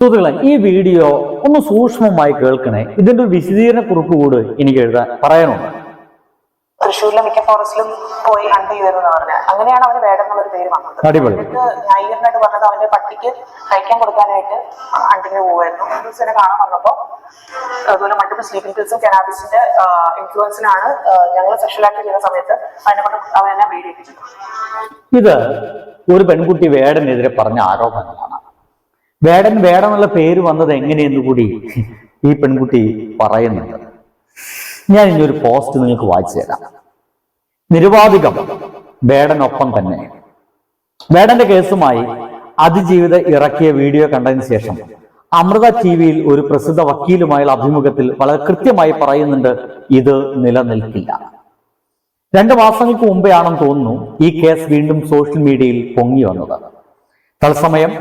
സുഹൃത്തുക്കളെ ഈ വീഡിയോ ഒന്ന് സൂക്ഷ്മമായി കേൾക്കണേ. ഇതിന്റെ ഒരു വിശദീകരണ കുറിപ്പ് കൂടെ എനിക്ക് എഴുതാൻ പറയാനുണ്ട്. തൃശ്ശൂരിലെ മിക്ക ഫോറസ്റ്റിലും പോയി ഹണ്ട് ചെയ്തിരുന്നു പറഞ്ഞത് അങ്ങനെയാണ് അവന് എന്നുള്ളൊരു പേര് വന്നത്. അടിപൊളി. എന്നിട്ട് ന്യായീകരണമായിട്ട് പറഞ്ഞത് അവന്റെ പട്ടിക്ക് കഴിക്കാൻ കൊടുക്കാനായിട്ട് ഹണ്ടിന് പോവായിരുന്നു. ദിവസം കാണാൻ വന്നപ്പോ അതുപോലെ മൾട്ടിപ്പിൾ സ്ലീപ്പിംഗ് പിൽസും കനാബിസിന്റെ ഇൻഫ്ലുവൻസിനാണ് ഞങ്ങൾ സെക്ഷൽ ആക്ട് ചെയ്യുന്ന സമയത്ത് അവനെ കൊണ്ട് അവനെ വീഡിയോ ഇത് ഒരു പെൺകുട്ടി വേടനെതിരെ പറഞ്ഞ ആരോപണങ്ങളാണ്. വേടൻ എന്നുള്ള പേര് വന്നത് എങ്ങനെയെന്ന് കൂടി ഈ പെൺകുട്ടി പറയുന്നുണ്ട്. ഞാൻ ഇനി ഒരു പോസ്റ്റ് നിങ്ങൾക്ക് വായിച്ചു തരാം. നിരുപാധികം വേടനൊപ്പം തന്നെ. വേടന്റെ കേസുമായി അതിജീവിത ഇറക്കിയ വീഡിയോ കണ്ടതിന് ശേഷം അമൃത ടി വിയിൽ ഒരു പ്രസിദ്ധ വക്കീലുമായുള്ള അഭിമുഖത്തിൽ വളരെ കൃത്യമായി പറയുന്നുണ്ട് ഇത് നിലനിൽക്കില്ല. രണ്ട് മാസങ്ങൾക്ക് മുമ്പേ ആണെന്ന് തോന്നുന്നു ഈ കേസ് വീണ്ടും സോഷ്യൽ മീഡിയയിൽ പൊങ്ങി വന്നത്. തത്സമയം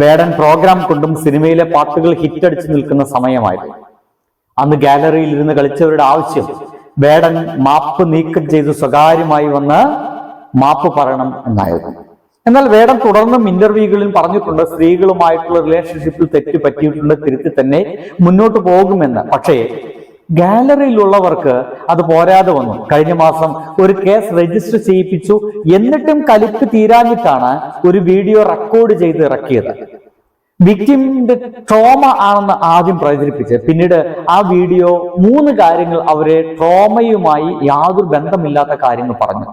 വേടൻ പ്രോഗ്രാം കൊണ്ടും സിനിമയിലെ പാട്ടുകൾ ഹിറ്റടിച്ചു നിൽക്കുന്ന സമയമായിരുന്നു. അന്ന് ഗാലറിയിൽ ഇരുന്ന് കളിച്ചവരുടെ ആവശ്യം വേടൻ മാപ്പ് നീക്കം ചെയ്ത് സ്വകാര്യമായി വന്ന് മാപ്പ് പറയണം എന്നായിരുന്നു. എന്നാൽ വേടൻ തുടർന്നും ഇന്റർവ്യൂകളിൽ പറഞ്ഞിട്ടുണ്ട് സ്ത്രീകളുമായിട്ടുള്ള റിലേഷൻഷിപ്പിൽ തെറ്റ് പറ്റിയിട്ടുണ്ട് തിരുത്തി തന്നെ മുന്നോട്ട് പോകുമെന്ന്. പക്ഷേ ഗാലറിയിലുള്ളവർക്ക് അത് പോരാതെ വന്നു. കഴിഞ്ഞ മാസം ഒരു കേസ് രജിസ്റ്റർ ചെയ്യിപ്പിച്ചു. എന്നിട്ടും കലിപ്പ് തീരാഞ്ഞിട്ടാണ് ഒരു വീഡിയോ റെക്കോർഡ് ചെയ്ത് ഇറക്കിയത്. വിക്ടിമിന്റെ ട്രോമ ആണെന്ന് ആദ്യം പ്രചരിപ്പിച്ച് പിന്നീട് ആ വീഡിയോ മൂന്ന് കാര്യങ്ങൾ അവരെ ട്രോമയുമായി യാതൊരു ബന്ധമില്ലാത്ത കാര്യങ്ങൾ പറഞ്ഞു.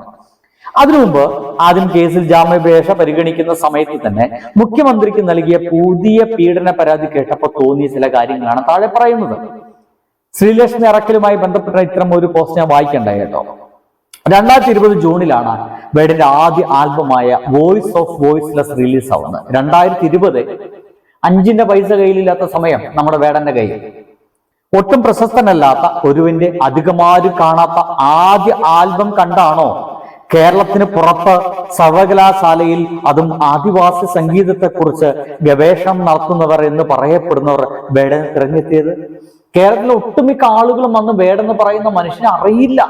അതിനു മുമ്പ് ആദ്യം കേസിൽ ജാമ്യാപേക്ഷ പരിഗണിക്കുന്ന സമയത്ത് തന്നെ മുഖ്യമന്ത്രിക്ക് നൽകിയ പുതിയ പീഡന പരാതി കേട്ടപ്പോൾ തോന്നിയ ചില കാര്യങ്ങളാണ് താഴെ പറയുന്നത്. ശ്രീലക്ഷ്മി അറക്കലുമായി ബന്ധപ്പെട്ട ഇത്തരം ഒരു പോസ്റ്റ് ഞാൻ വായിക്കണ്ടായി കേട്ടോ. രണ്ടായിരത്തി ഇരുപത് ജൂണിലാണ് വേടിന്റെ ആദ്യ ആൽബമായ വോയിസ് ഓഫ് വോയിസ്ലെസ് റിലീസ് ആവുന്നത്. രണ്ടായിരത്തി ഇരുപത് അഞ്ചിന്റെ പൈസ കയ്യിലില്ലാത്ത സമയം നമ്മുടെ വേടന്റെ കയ്യിൽ. ഒട്ടും പ്രശസ്തനല്ലാത്ത ഒരുവിന്റെ അധികമാരും കാണാത്ത ആദ്യ ആൽബം കണ്ടാണോ? കേരളത്തിന് പുറത്ത് സർവകലാശാലയിൽ അതും ആദിവാസി സംഗീതത്തെക്കുറിച്ച് ഗവേഷണം നടത്തുന്നവർ എന്ന് പറയപ്പെടുന്നവർ വേടൻ തിരഞ്ഞെത്തിയത്? കേരളത്തിലെ ഒട്ടുമിക്ക ആളുകളും അന്ന് വേടെന്ന് പറയുന്ന മനുഷ്യനെ അറിയില്ല.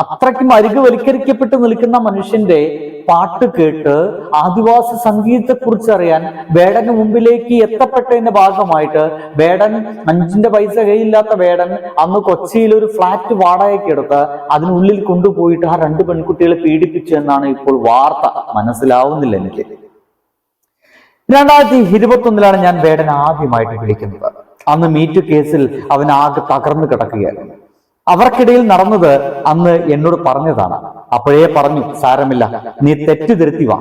അത്രയ്ക്കും അരികു വൽക്കരിക്കപ്പെട്ട് നിൽക്കുന്ന മനുഷ്യന്റെ പാട്ട് കേട്ട് ആദിവാസി സംഗീതത്തെ കുറിച്ച് അറിയാൻ വേടന് മുമ്പിലേക്ക് എത്തപ്പെട്ടതിന്റെ ഭാഗമായിട്ട് വേടൻ അഞ്ചിന്റെ പൈസ കയ്യില്ലാത്ത വേടൻ അന്ന് കൊച്ചിയിൽ ഒരു ഫ്ലാറ്റ് വാടകയ്ക്ക് എടുത്ത് അതിനുള്ളിൽ കൊണ്ടുപോയിട്ട് ആ രണ്ട് പെൺകുട്ടികളെ പീഡിപ്പിച്ചു എന്നാണ് ഇപ്പോൾ വാർത്ത. മനസ്സിലാവുന്നില്ല എനിക്ക്. രണ്ടായിരത്തി ഇരുപത്തി ഒന്നിലാണ് ഞാൻ വേടൻ ആദ്യമായിട്ട് വിളിക്കുന്നത്. അന്ന് മീറ്റു കേസിൽ അവൻ ആകെ തകർന്നു കിടക്കുകയായിരുന്നു അവർക്കിടയിൽ നടന്നത് അന്ന് എന്നോട് പറഞ്ഞതാണ്. അപ്പോഴേ പറഞ്ഞു സാരമില്ല നീ തെറ്റുതിരുത്തി വാ.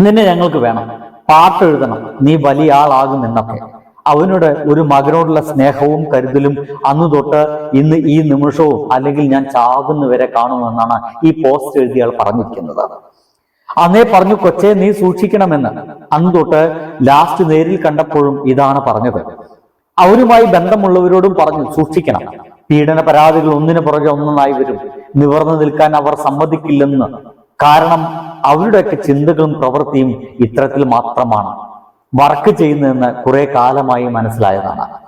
നിന്നെ ഞങ്ങൾക്ക് വേണം. പാട്ട് എഴുതണം. നീ വലിയ ആളാകും എന്നൊക്കെ. അവനോട് ഒരു മകനോടുള്ള സ്നേഹവും കരുതലും അന്ന് തൊട്ട് ഇന്ന് ഈ നിമിഷവും അല്ലെങ്കിൽ ഞാൻ ചാകുന്നവരെ കാണുമെന്നാണ് ഈ പോസ്റ്റ് എഴുതിയാൾ പറഞ്ഞിരിക്കുന്നത്. അന്നേ പറഞ്ഞു കൊച്ചെ നീ സൂക്ഷിക്കണമെന്ന്. അന്ന് തൊട്ട് ലാസ്റ്റ് നേരിൽ കണ്ടപ്പോഴും ഇതാണ് പറഞ്ഞത്. അവരുമായി ബന്ധമുള്ളവരോടും പറഞ്ഞു സൂക്ഷിക്കണം. പീഡന പരാതികൾ ഒന്നിനു പുറകെ ഒന്നൊന്നായി വരും. നിവർന്നു നിൽക്കാൻ അവർ സമ്മതിക്കില്ലെന്ന്. കാരണം അവരുടെയൊക്കെ ചിന്തകളും പ്രവൃത്തിയും ഇത്തരത്തിൽ മാത്രമാണ്. വർക്ക് ചെയ്യുന്നതെന്ന് കുറെ കാലമായി മനസ്സിലായതാണ്.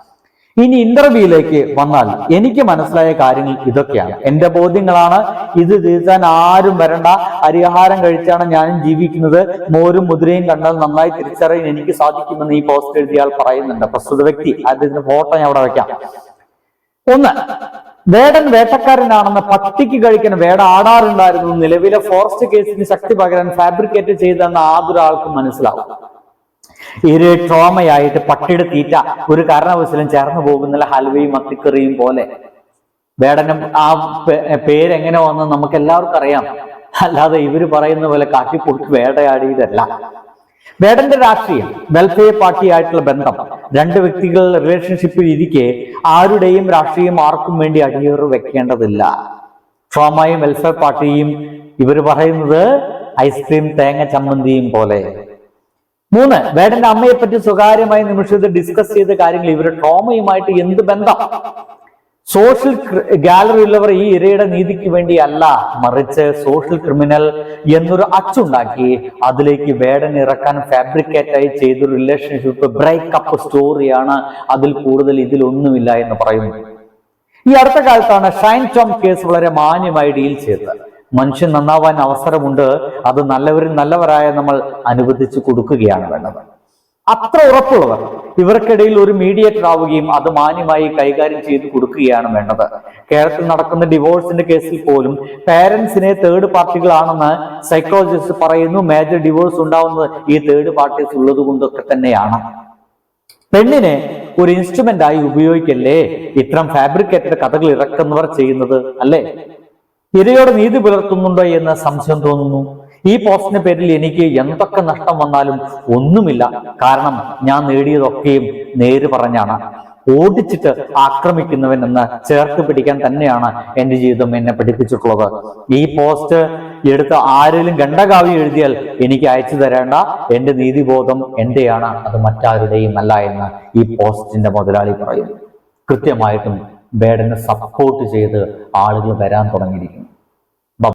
ഇനി ഇന്റർവ്യൂയിലേക്ക് വന്നാൽ എനിക്ക് മനസ്സിലായ കാര്യങ്ങൾ ഇതൊക്കെയാണ്. എന്റെ ബോധ്യങ്ങളാണ്. ഇത് തിരുത്താൻ ആരും വരണ്ട. അരിഹാരം കഴിച്ചാണ് ഞാനും ജീവിക്കുന്നത്. മോരും മുദ്രയും കണ്ടാൽ നന്നായി തിരിച്ചറിയാൻ എനിക്ക് സാധിക്കുമെന്ന് ഈ പോസ്റ്റ് എഴുതിയാൽ പറയുന്നുണ്ട്. പ്രസ്തുത വ്യക്തി. അതിന്റെ ഫോട്ടോ ഞാൻ അവിടെ വെക്കാം ഒന്ന് വേടൻ വേട്ടക്കാരനാണെന്ന് പട്ടിക്ക് കഴിക്കാൻ വേട ആടാറുണ്ടായിരുന്നു നിലവിലെ ഫോറസ്റ്റ് കേസിന് ശക്തി പകരാൻ ഫാബ്രിക്കേറ്റ് ചെയ്തെന്ന് ആതൊരാൾക്കും മനസ്സിലാവും. ഒരു ട്രോമയായിട്ട് പട്ടിയുടെ തീറ്റ ഒരു കാരണവശാലും ചേർന്ന് പോകുന്നില്ല ഹൽവയും മത്തിക്കറിയും പോലെ. വേടനും ആ പേരെങ്ങനെ വന്ന് നമുക്ക് എല്ലാവർക്കും അറിയാം. അല്ലാതെ ഇവർ പറയുന്ന പോലെ കാട്ടിപ്പൊട്ട് വേടയാടിയതല്ല. വേടന്റെ രാഷ്ട്രീയം വെൽഫെയർ പാർട്ടിയായിട്ടുള്ള ബന്ധം രണ്ട് വ്യക്തികളുടെ റിലേഷൻഷിപ്പിൽ ഇരിക്കെ ആരുടെയും രാഷ്ട്രീയം ആർക്കും വേണ്ടി അടിയേറ് വെക്കേണ്ടതില്ല. ട്രോമയും വെൽഫെയർ പാർട്ടിയും ഇവർ പറയുന്നത് ഐസ്ക്രീം തേങ്ങ ചമ്മന്തിയും പോലെ. മൂന്ന് വേടന്റെ അമ്മയെ പറ്റി സ്വകാര്യമായി നിമിഷത്തിൽ ഡിസ്കസ് ചെയ്ത കാര്യങ്ങൾ. ഇവരുടെ ട്രോമയുമായിട്ട് എന്ത് ബന്ധം? സോഷ്യൽ ഗാലറി ഉള്ളവർ ഈ ഇരയുടെ നീതിക്ക് വേണ്ടിയല്ല. മറിച്ച് സോഷ്യൽ ക്രിമിനൽ എന്നൊരു അച്ചുണ്ടാക്കി അതിലേക്ക് വേടൻ ഇറക്കാൻ ഫാബ്രിക്കേറ്റ് ആയി ചെയ്ത റിലേഷൻഷിപ്പ് ബ്രേക്കപ്പ് സ്റ്റോറിയാണ് അതിൽ കൂടുതൽ ഇതിലൊന്നുമില്ല എന്ന് പറയുന്നു ഈ അടുത്ത കാലത്താണ് ഷൈൻ ടോം കേസ് വളരെ മാന്യമായി ഡീൽ ചെയ്തത്. മനുഷ്യൻ നന്നാവാൻ അവസരമുണ്ട്. അത് നല്ലവരും നല്ലവരായ നമ്മൾ അനുവദിച്ചു കൊടുക്കുകയാണ് വേണ്ടത്. അത്ര ഉറപ്പുള്ളവർ ഇവർക്കിടയിൽ ഒരു മീഡിയേറ്റർ ആവുകയും അത് മാന്യമായി കൈകാര്യം ചെയ്ത് കൊടുക്കുകയാണ് വേണ്ടത്. കേരളത്തിൽ നടക്കുന്ന ഡിവോഴ്സിന്റെ കേസിൽ പോലും പാരന്റ്സിനെ തേർഡ് പാർട്ടികളാണെന്ന് സൈക്കോളജിസ്റ്റ് പറയുന്നു. മേജർ ഡിവോഴ്സ് ഉണ്ടാവുന്നത് ഈ തേർഡ് പാർട്ടീസ് ഉള്ളത് കൊണ്ടൊക്കെ തന്നെയാണ്. പെണ്ണിനെ ഒരു ഇൻസ്ട്രുമെന്റ് ആയി ഉപയോഗിക്കല്ലേ? ഇത്തരം ഫാബ്രിക്കേറ്റഡ് കഥകൾ ഇറക്കുന്നവർ ചെയ്യുന്നത് അല്ലേ? ഇരയോട് നീതി പുലർത്തുന്നുണ്ടോ എന്ന് സംശയം തോന്നുന്നു. ഈ പോസ്റ്റിന്റെ പേരിൽ എനിക്ക് എന്തൊക്കെ നഷ്ടം വന്നാലും ഒന്നുമില്ല. കാരണം ഞാൻ നേടിയതൊക്കെയും നേര് പറഞ്ഞാണ്. ഓടിച്ചിട്ട് ആക്രമിക്കുന്നവൻ എന്ന് ചേർത്ത് പിടിക്കാൻ തന്നെയാണ് എന്റെ ജീവിതം എന്നെ പഠിപ്പിച്ചിട്ടുള്ളത്. ഈ പോസ്റ്റ് എടുത്ത് ആരെങ്കിലും ഗണ്ടകാവ്യം എഴുതിയാൽ എനിക്ക് അയച്ചു തരേണ്ട എന്റെ നീതിബോധം എന്റെയാണ്. അത് മറ്റാരുടെയും അല്ല എന്ന് ഈ പോസ്റ്റിന്റെ മുതലാളി പറയും. കൃത്യമായിട്ടും ബേഡനെ സപ്പോർട്ട് ചെയ്ത് ആളുകൾ വരാൻ തുടങ്ങിയിരിക്കുന്നു.